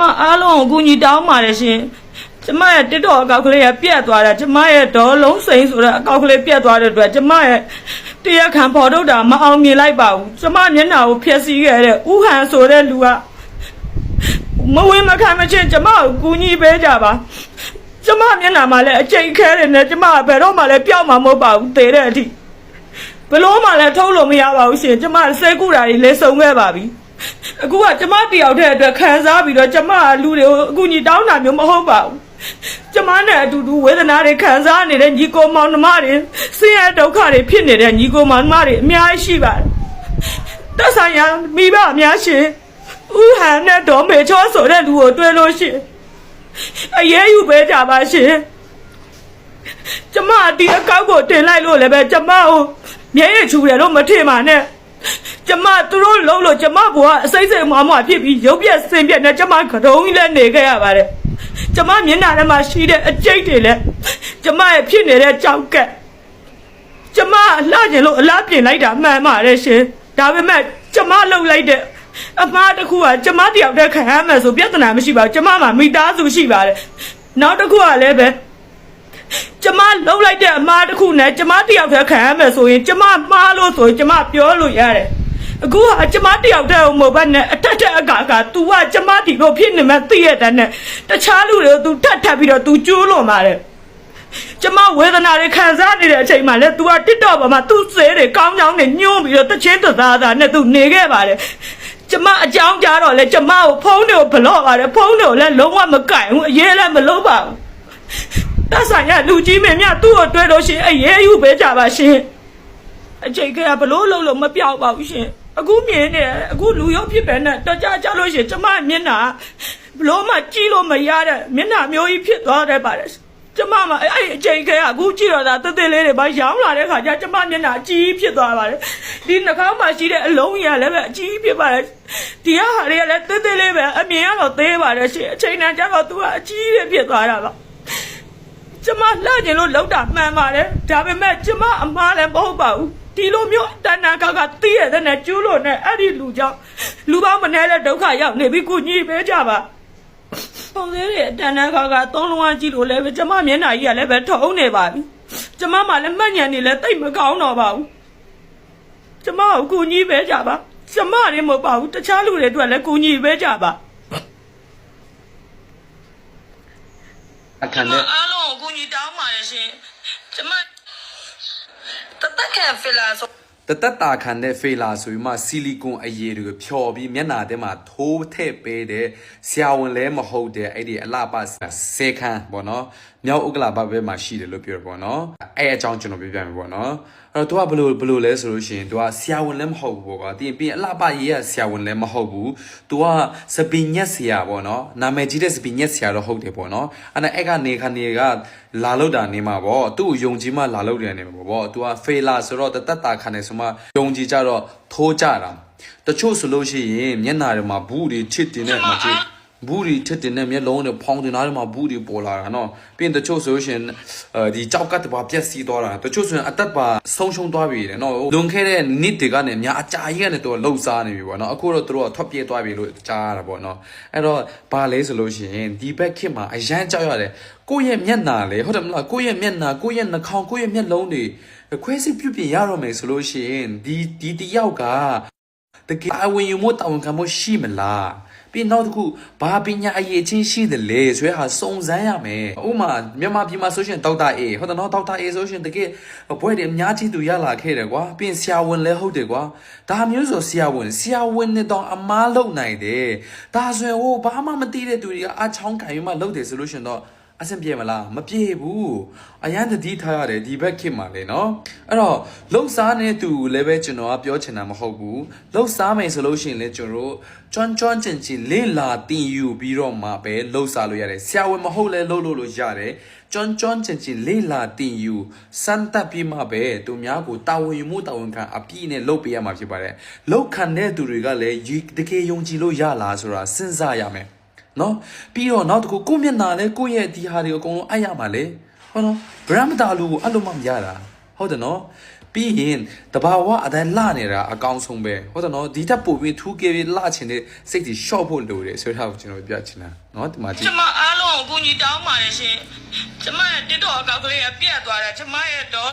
မအားလုံးကိုအကူအညီတောင်းပါတယ်ရှင်ကျမရဲ့တစ်တော်အကောက်ကလေးကပြတ်သွားတာကျမရဲ့ဒေါ်လုံးစိန်ဆိုတဲ့အကောက်ကလေးပြတ်သွားတဲ့အတွက်ကျမရဲ့တရားခံဖော်ထုတ်တာမအောင်မြင်လိုက်ပါဘူးကျမမျက်နှာကိုဖျက်ဆီးခဲ့တဲ့ဥဟန်ဆိုတဲ့လူကမဝင်မခံမချင်းကျမကိုကူညီပေးကြပါကျမမျက်နှာမှာလည်းအကျိတ်ခဲတယ်နဲ့ကျမကဘယ်တော့မှလည်းပျောက်မှာမဟုတ်ပါဘူးသေတဲ့အထိဘလို့မှလည်းထုတ်လို့မရပါဘူးရှင်ကျမစိတ်ကူတာတွေလည်းစုံခဲ့ပါပြီ အခုကကျမတယောက်တည်းအတွက်ခံစားပြီးတော့ကျမကလူတွေကိုအခုညီတောင်းတာမျိုးမဟုတ်ပါဘူးကျမနဲ့အတူတူဝေဒနာတွေခံစားနေတဲ့ညီကိုမောင်နှမတွေဆင်းရဲဒုက္ခတွေဖြစ်နေတဲ့ညီကိုမောင်နှမတွေအများကြီးရှိပါတယ်တက်ဆိုင်ရာမိဘအများရှင်ဥဟန်နဲ့ဒေါ်မေချောဆိုတဲ့လူကိုတွေ့လို့ရှိရင်အရေးယူပေးကြပါရှင်ကျမဒီအကောက်ကိုတင်လိုက်လို့လည်းပဲကျမကိုမျက်ရည်ချူတယ်လို့မထင်ပါနဲ့ ကျမသူတို့လုံးလို့ကျမဘဝအစိမ့်စိမ့်မွားမွားဖြစ်ပြီးရုပ်ပြက်ဆင်းပြက်နဲ့ကျမကတုံးကြီးလည်းနေခဲ့ရပါတယ်ကျမမျက်နှာထဲမှာရှိတဲ့အကျိတ်တွေလည်းကျမရဲ့ဖြစ်နေတဲ့ကြောက်ကက်ကျမလှကျင်လို့အလားပြင်လိုက်တာမှန်ပါတယ်ရှင်ဒါပေမဲ့ကျမလှုပ်လိုက်တဲ့အမားတစ်ခုကကျမတယောက်တည်းခံရမယ်ဆိုပြဿနာမရှိပါဘူးကျမမှာမိသားစုရှိပါတယ်နောက်တစ်ခုကလည်းပဲ ကျမလှုပ်လိုက်တဲ့အမားတစ်ခုနဲ့ကျမတယောက်တည်းခံရမယ်ဆိုရင်ကျမမှားလို့ဆိုရင်ကျမပြောလို့ရတယ်အခုကကျမတယောက်တည်းကိုမဟုတ်ဘဲနဲ့အထက်ထက်အကာက तू ကကျမဒီလိုဖြစ်နေမှသိရတဲ့နဲ့တခြားလူတွေကို तू ထပ်ထပ်ပြီးတော့ तू ကျိုးလွန်ပါတယ်ကျမဝေဒနာတွေခံစားနေတဲ့အချိန်မှာလဲ तू ကတစ်တော့ပေါ်မှာ तू စဲတွေကောင်းကောင်းနဲ့ညှိုးပြီးတော့တချင်းတသားသားနဲ့ तू နေခဲ့ပါတယ်ကျမအကြောင်းကြားတော့လဲကျမကိုဖုန်းတွေကိုဘလော့ပါတယ်ဖုန်းတွေကိုလည်းလုံးဝမကင်ဘူးအရေးလည်းမလုပ်ပါဘူး တက်ဆိုင်ရလူကြီးမင်းများသူ့ကိုတွေ့လို့ရှိရင်အရေးယူပေးကြပါရှင်အချိန်ကဘလို့လုံးလုံးမပြောက်ပါဘူးရှင်အခုမြင်နေတယ်အခုလူရုပ်ဖြစ်ပဲနဲ့တကြကြလို့ရှိရင်ကျမမျက်နှာဘလို့မှကြည့်လို့မရတဲ့မျက်နှာမျိုးကြီးဖြစ်သွားတယ်ပါတယ်ကျမမအဲ့အဲ့အချိန်ကအခုကြည့်တော့ဒါတသေးလေးတွေပါရောင်းလာတဲ့ခါကျကျမမျက်နှာအကြီးဖြစ်သွားပါတယ်ဒီနှာခေါင်းမှာရှိတဲ့အလုံးကြီးကလည်းပဲအကြီးဖြစ်ပါတယ်ဒီဟာတွေကလည်းတသေးလေးပဲအမြင်ကတော့သေးပါတယ်ရှင်အချိန်တန်ကျတော့သူကအကြီးတွေဖြစ်သွားတာပါ ကျမလှကျင်လို့လောက်တာမှန်ပါတယ်ဒါပေမဲ့ကျမအမားလည်းမဟုတ်ပါဘူးဒီလိုမျိုးတဏ္ဍာကကတည့်ရတဲ့နဲ့ကျူးလို့နဲ့အဲ့ဒီလူကြောင့်လူပေါင်းမနှဲတဲ့ဒုက္ခရောက်နေပြီကိုကြီးပဲကြပါပုံသေးရဲ့တဏ္ဍာကကသုံးလုံးဝကြည့်လို့လည်းပဲကျမမျက်နှာကြီးကလည်းပဲထုံနေပါပြီကျမမှလည်းမှတ်ညံနေလည်းတိတ်မကောင်းတော့ပါဘူးကျမကိုကိုကြီးပဲကြပါကျမလည်းမဟုတ်ပါဘူးတခြားလူတွေအတွက်လည်းကိုကြီးပဲကြပါအခကျန်းမနဲ့အားလုံးကို ရှင်ကျမတသက်ခံဖီလာဆို တသက်တာခံတဲ့ဖေလာဆိုပြီးမှဆီလီကွန်အရည်တွေကိုဖြော်ပြီးမျက်နှာထဲမှာထိုးထည့်ပေးတဲ့ဆရာဝန်လည်းမဟုတ်တဲ့အဲ့ဒီအလှပဆေခန်းပေါ့နော်မြောက်ဥက္ကလာဘဘဲမှာရှိတယ်လို့ပြောရပေါ့နော်အဲ့အကြောင်းကျွန်တော်ပြပြမယ်ပေါ့နော်အဲ့တော့ तू ကဘယ်လိုဘယ်လိုလဲဆိုလို့ရှိရင် तू ကဆရာဝန်လည်းမဟုတ်ဘူးပေါ့ကွာပြီးရင်ပြီးရင်အလှပရေးရဆရာဝန်လည်းမဟုတ်ဘူး तू ကစပင်ညက်ဆရာပေါ့နော်နာမည်ကြီးတဲ့စပင်ညက်ဆရာတော့ဟုတ်တယ်ပေါ့နော်အဲ့ဒါအဲ့ကနေခနေက လာလောက်တာနေမှာပေါ့သူ့ကိုယုံကြည်မှလာလောက်တယ်နေမှာပေါ့ तू ကဖေလာဆိုတော့တသက်တာခံနေဆိုမှယုံကြည်ကြတော့ထိုးကြတာတချို့ဆိုလို့ရှိရင်မျက်နာတွေမှာဘူးတွေချစ်တင်နေမှာကြည့် ဘူးတွေချစ်တင်တဲ့မျက်လုံးတွေဖောင်းတင်သားတွေမှာဘူးတွေပေါ်လာတာနော်ပြီးရင်တချို့ဆိုလို့ရှိရင်အဲဒီကြောက်ကတ်တပါပြက်စီးသွားတာတချို့ဆိုရင်အသက်ပါဆုံးရှုံးသွားပြီတဲ့နော်လွန်ခဲ့တဲ့နှစ်တွေကနေအများအကြာကြီးကနေတော့လှုပ်ရှားနေပြီပေါ့နော်အခုတော့သူတို့ကထွက်ပြေးသွားပြီလို့ကြားရတာပေါ့နော်အဲ့တော့ဘာလဲဆိုလို့ရှိရင်ဒီဘက်ခေတ်မှာအရန်ကြောက်ရတယ်ကိုယ့်ရဲ့မျက်နာလေဟုတ်တယ်မလားကိုယ့်ရဲ့မျက်နာကိုယ့်ရဲ့နှာခေါင်းကိုယ့်ရဲ့မျက်လုံးတွေခွဲစိတ်ပြုတ်ပြင်ရတော့မယ်ဆိုလို့ရှိရင်ဒီဒီတယောက်ကတကယ်အဝင်ယူမတောင်းခံမှုရှိမလား ပြီးနောက်တစ်ခုဘာပညာအရေးချင်းရှိတယ်လေဆိုရဟာစုံစမ်းရမယ်ဥမာမြန်မာပြည်မှာဆိုရှင်ဒေါက်တာအေဟုတ်တယ်နော်ဒေါက်တာအေဆိုရှင်တကယ်ဘွဲတွေအများကြီးသူရလာခဲ့တယ်ကွာပြီးရင်ဆရာဝန်လည်းဟုတ်တယ်ကွာဒါမျိုးဆိုဆရာဝန်ဆရာဝန်နဲ့တော့အမားလုံနိုင်တယ်ဒါဆိုရင်ဟိုဘာမှမသိတဲ့သူတွေကအချောင်းခံယူမှလုပ်တယ်ဆိုလို့ရှင်တော့ အဆင်ပြေမလားမပြေဘူးအရန်တတိထားရတယ်ဒီဘက်ခေတ်မှာလေနော်အဲ့တော့လှုပ်ရှားနေသူလည်းပဲကျွန်တော်ကပြောချင်တာမဟုတ်ဘူးလှုပ်ရှားမယ်ဆိုလို့ရှိရင်လည်းကျွန်တော်တို့ကျွမ်းကျွမ်းကျင်ကျင်လေ့လာတင်ယူပြီးတော့မှပဲလှုပ်ရှားလို့ရတယ်ဆရာဝန်မဟုတ်လဲလှုပ်လို့လို့ရတယ်ကျွမ်းကျွမ်းကျင်ကျင်လေ့လာတင်ယူစမ်းသပ်ပြီးမှပဲသူများကိုတာဝန်ယူမှုတာဝန်ခံအပြည့်နဲ့လုပ်ပေးရမှာဖြစ်ပါတယ်လှုပ်ခံတဲ့သူတွေကလည်းတကယ်ယုံကြည်လို့ရလားဆိုတာစဉ်းစားရမယ် နော်ပြီးတော့နောက်တစ်ခုကိုယ့်မျက်နှာလဲကိုယ့်ရဲ့ဒီဟာတွေအကုန်လုံးအပ်ရမှာလေဟုတ်နော်ဗရမတာလူကိုအဲ့လိုမှမရတာဟုတ်တယ်နော်ပြီးရင်တဘာဝအတိုင်းလှနေတာအကောင်းဆုံးပဲဟုတ်တယ်နော်ဒီထက်ပိုပြီးထူးကေပြီးလှချင်တဲ့စိတ်ကြီးရှော့ဖို့လိုတယ်ဆိုတော့ကျွန်တော်ပြချင်တာနော်ဒီမှာကြည့်ကျမအားလုံးကိုအကူအညီတောင်းပါတယ်ရှင်ကျမရဲ့ TikTok အကောင့်ကလေးကပြတ်သွားတယ်ကျမရဲ့တော့